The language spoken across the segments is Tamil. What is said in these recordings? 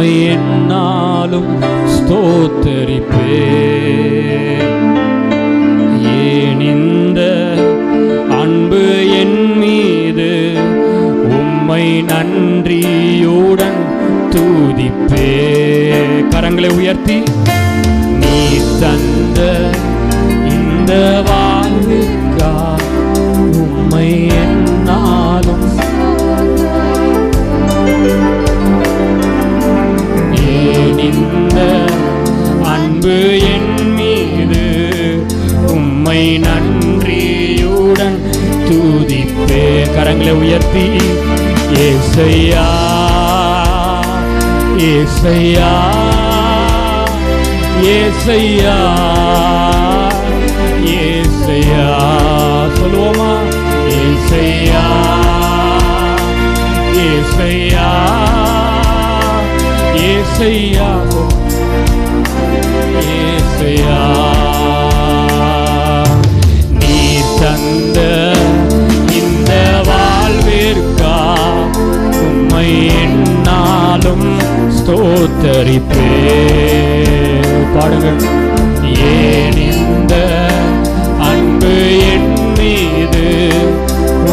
உம்மை என்னாலும் ஸ்தோத்தரிப்பே. ஏன் இந்த அன்பு என் மீது உம்மை நன்றியுடன் தூதிப்பே. கரங்களை உயர்த்தி நீ தந்த இந்த வாழ்வுக்கா தூதிப்பே கரங்களை உயர்த்தி ஏசையா ஏசையா ஏசையா ஏசையா சொல்லுவோமா ஏசையா ஏசையா ஏசையா ஸ்தோத்தரிப்பே பாடுங்கள். ஏன் இந்த அன்பு என் மீது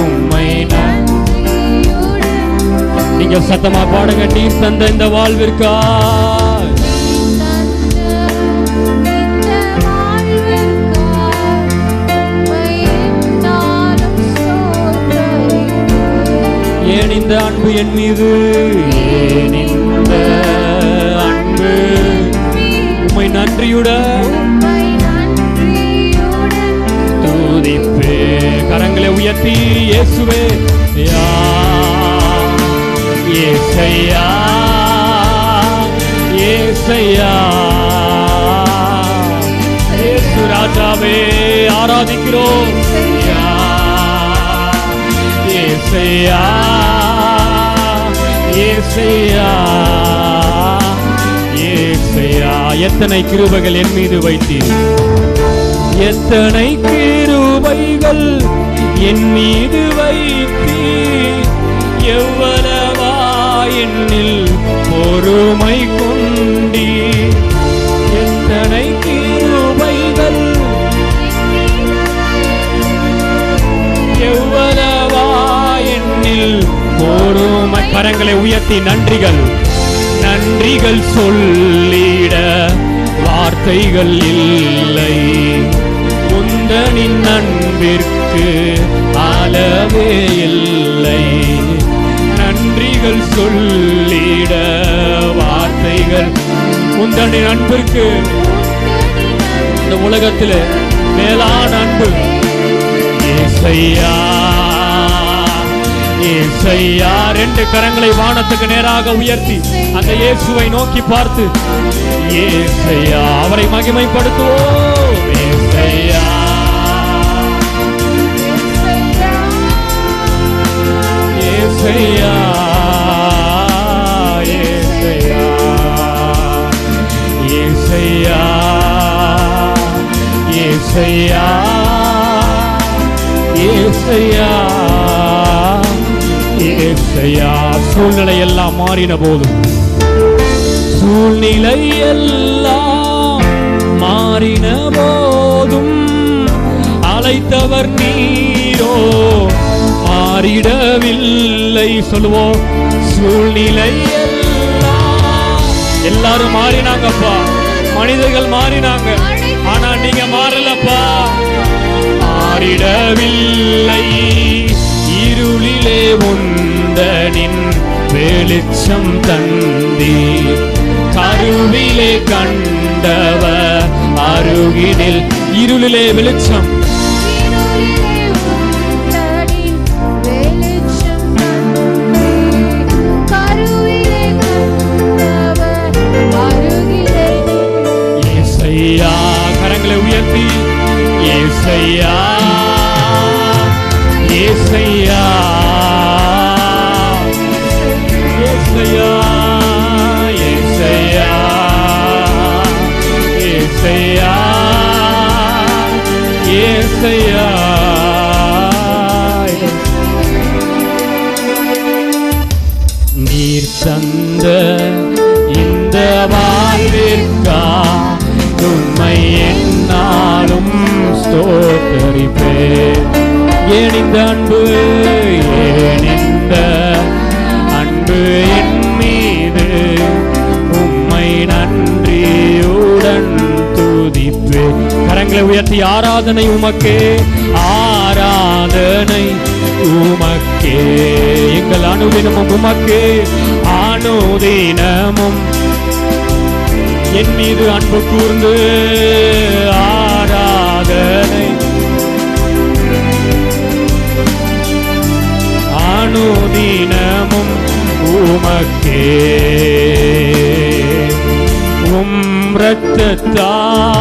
உண்மை நீங்க சத்தமா பாடுங்க நீ தந்த இந்த வாழ்விற்கா ஏன் இந்த அன்பு என் மீது? ஏன் நன்றியுடன் தூதிப்பே. கரங்களை உயர்த்தி இயேசுவே. யா. ஏசையா. ஏசையா. இயேசு ராஜாவே ஆராதிக்கிறோம். ஏசையா. ஏசையா. எத்தனை கிருபைகள் என் மீது வைத்தீர்? எத்தனை கிருபைகள் என் மீது வைத்தீ எவ்வளவா என்னில் பொறுமை கொண்டி எத்தனை கிருபைகள் எவ்வளவா என்னில் பொறுமை கரங்களை உயர்த்தி நன்றிகள். நன்றிகள் சொல்லிட வார்த்தைகள் இல்லை. முந்தனின் நண்பிற்கு அளவே இல்லை. நன்றிகள் சொல்லிட வார்த்தைகள். உந்தனின் அன்பிற்கு இந்த உலகத்தில் மேலான அன்பு. ஏசையா. ஏசையா ரெண்டு கரங்களை வானத்துக்கு நேராக உயர்த்தி அந்த இயேசுவை நோக்கி பார்த்து ஏசையா அவரை மகிமைப்படுத்துவோம். ஏசையா ஏசையா ஏசையா ஏசையா ஏசையா சூழ்நிலை எல்லாம் மாறின போதும் சூழ்நிலை எல்லாம் மாறின போதும் அழைத்தவர் நீரோ? மாறிடவில்லை சொல்லுவோம். சூழ்நிலை எல்லாரும் மாறினாங்கப்பா. மனிதர்கள் மாறினாங்க. ஆனா நீங்க மாறலப்பா. மாறிடவில்லை. இருளிலே ஒன்று വെളിച്ചം തന്നി. കരുവിലെ കണ്ടവ അരുകിനിൽ ഇരുളിലെ വെളിച്ചം. ஏசையா நீர் தந்த இந்த வாழ்விற்கா? உண்மை என்னாலும் ஸ்தோத்தரிப்பேன். ஏன் இந்த அன்பு கரங்களை உயர்த்தி ஆராதனை உமக்கே ஆராதனை உமக்கே. எங்கள் அனுதினமும் உமக்கே அனுதினமும் என் மீது அன்பு கூர்ந்து ஆராதனை. அனுதினமும் உமக்கே. உம் ரத்தத்தா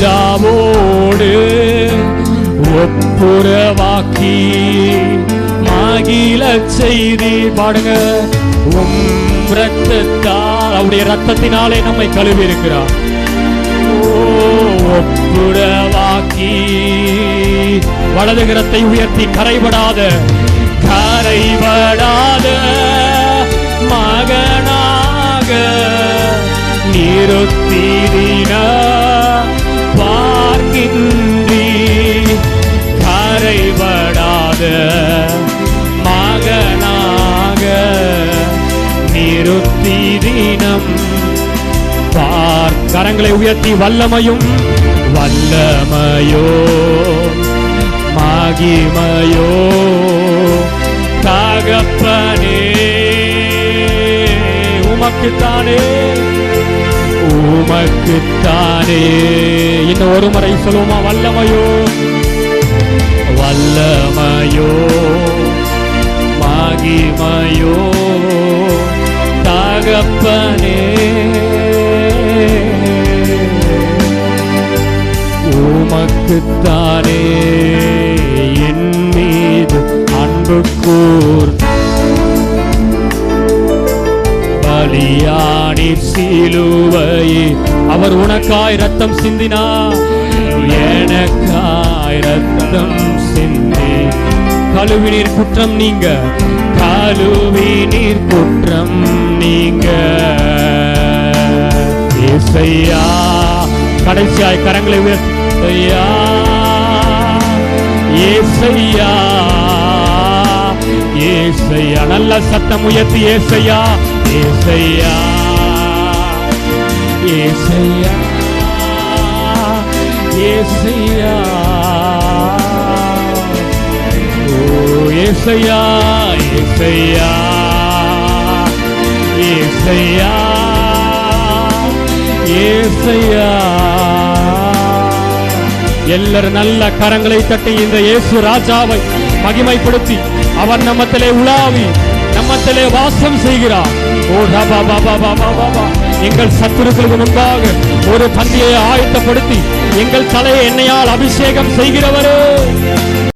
பிதாவோடு ஒப்புரவாக்கி மகிழச் செய்தி பாடுங்க. உம் ரத்தத்தால் அவருடைய ரத்தத்தினாலே நம்மை கழுவி இருக்கிறார் ஒப்புரவாக்கி. வலதுகரத்தை உயர்த்தி கரைபடாத கரைபடாத மகனாக நிறுத்தினார் பார்க்கின்றி கரைபடாத மகனாக நிறுத்தி தினம். பார் கரங்களை உயர்த்தி வல்லமையும் வல்லமையோ மகிமையோ தகப்பனே உமக்குத்தானே உமக்குத்தானே. ஒரு முறை சொல்லுவோமா வல்லமையோ? வல்லமையோ? மகிமையோ? தகப்பனே. உமக்குத்தானே என் மீது அன்பு கூர். பலியானி சிலுவையே. அவர் உனக்காய் ரத்தம் சிந்தினார். ரத்தம் சிந்தி கழுவினீர் குற்றம் நீங்க கழுவினீர் குற்றம் நீங்க. ஏசையா கடைசியாய் கரங்களை உயர்த்தையா ஏசையா ஏசையா நல்ல சத்தம் உயர்த்தி ஏசையா. ஏசையா ஏசையா ஏசையா. ஏசையா ஏசையா இசையா ஏசையா எல்லாரும் நல்ல கரங்களை தட்டி இந்த இயேசு ராஜாவை மகிமைப்படுத்தி அவர் நம்மத்திலே உலாவி நம்மத்திலே வாசம் செய்கிறார். ஓ ரபா பாபா பாபா பாபா எங்கள் சத்துருக்களுக்கு முன்பாக ஒரு பந்தியை ஆயத்தப்படுத்தி எங்கள் தலையை எண்ணெயால் அபிஷேகம் செய்கிறவரே.